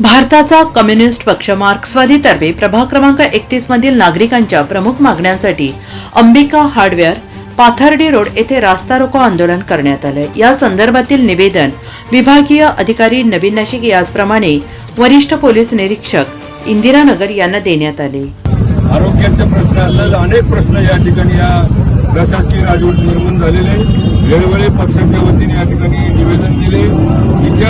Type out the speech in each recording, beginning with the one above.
भारताचा कम्युनिस्ट पक्ष मार्क्सवादीतर्फे प्रभाग क्रमांक एकतीस मधील नागरिकांच्या प्रमुख मागण्यांसाठी अंबिका हार्डवेअर पाथर्डी रोड येथे रास्ता रोको आंदोलन करण्यात आलं या संदर्भातील निवेदन विभागीय अधिकारी नवीन नाशिक याचप्रमाणे वरिष्ठ पोलीस निरीक्षक इंदिरानगर यांना देण्यात आले. आरोग्याचे प्रश्न असेल अनेक प्रश्न या ठिकाणी या प्रशासकीय राजवट निर्माण झालेले. वेळोवेळी पक्षाच्या वतीने या ठिकाणी निवेदन दिले.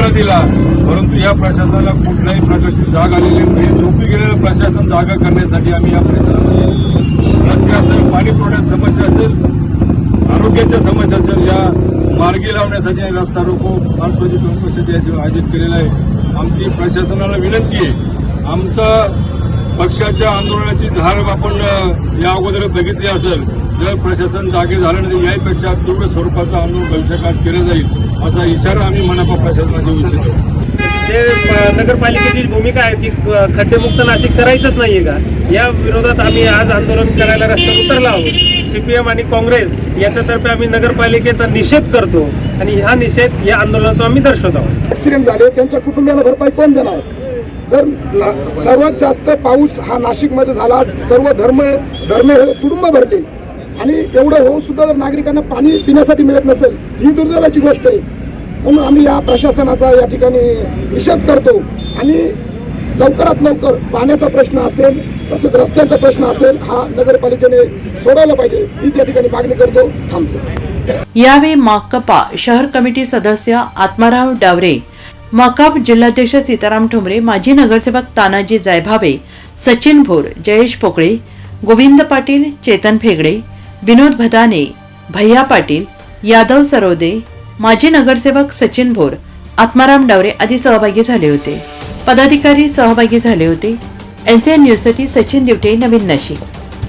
इशारा दिला. परंतु या प्रशासनाला कुठल्याही प्रकारची जाग आलेली नाही. झोपी गेलेलं प्रशासन जागा करण्यासाठी आम्ही या परिसरामध्ये रस्ते असेल पाणी पुरवठ्यात समस्या असेल आरोग्याच्या समस्या असेल या मार्गी लावण्यासाठी आणि रस्ता रोको मार्क्सवादी कॉम्प्लेक्ससाठी आयोजित केलेलं आहे. आमची प्रशासनाला विनंती आहे. आमचा पक्षाच्या आंदोलनाची धार आपण या अगोदर बघितली असेल. जर प्रशासन जागे झालं नाही तर यापेक्षा तीव्र स्वरूपाचं आंदोलन भविष्यकाळात केलं जाईल असा इशारा आम्ही मनपा प्रशासनाला देऊ इच्छितो जे नगरपालिकेची भूमिका आहे ती खड्डेमुक्त नाशिक करायचंच नाहीये का? या विरोधात आम्ही आज आंदोलन करायला रस्त्यावर उतरलो आहोत. सीपीएम आणि काँग्रेस याच्यातर्फे आम्ही नगरपालिकेचा निषेध करतो आणि हा निषेध या आंदोलनातून आम्ही दर्शवत आहोत. ऍक्सिडेंट झाले त्यांच्या कुटुंबियाला भरपाई कोण देणार? जर सर्वात जास्त पाऊस हा नाशिकमध्ये झाला सर्व धर्म धर्म तुडुंब भरले. आणि एवढं होऊन सुद्धा जर नागरिकांना पाणी पिण्यासाठी मिळत नसेल ही दुर्दैवाची गोष्ट आहे. म्हणून आम्ही या प्रशासनाचा या ठिकाणी निषेध करतो. आणि लवकरात लवकर पाण्याचा प्रश्न असेल तसेच रस्त्यांचा प्रश्न असेल हा नगरपालिकेने सोडवला पाहिजे. ही त्या ठिकाणी मागणी करतो थांबतो. यावेळी माकपा शहर कमिटी सदस्य आत्माराम डावरे माकाप जिल्हाध्यक्ष सीताराम ठुमरे माजी नगरसेवक तानाजी जायभावे सचिन भोर जयेश पोकळे गोविंद पाटील चेतन फेगडे विनोद भदाने भैया पाटील यादव सरोदे माजी नगरसेवक सचिन भोर आत्माराम डावरे आदी सहभागी झाले होते. पदाधिकारी सहभागी झाले होते. एन सी एन न्यूजसाठी सचिन दिवटे नवीन नाशिक.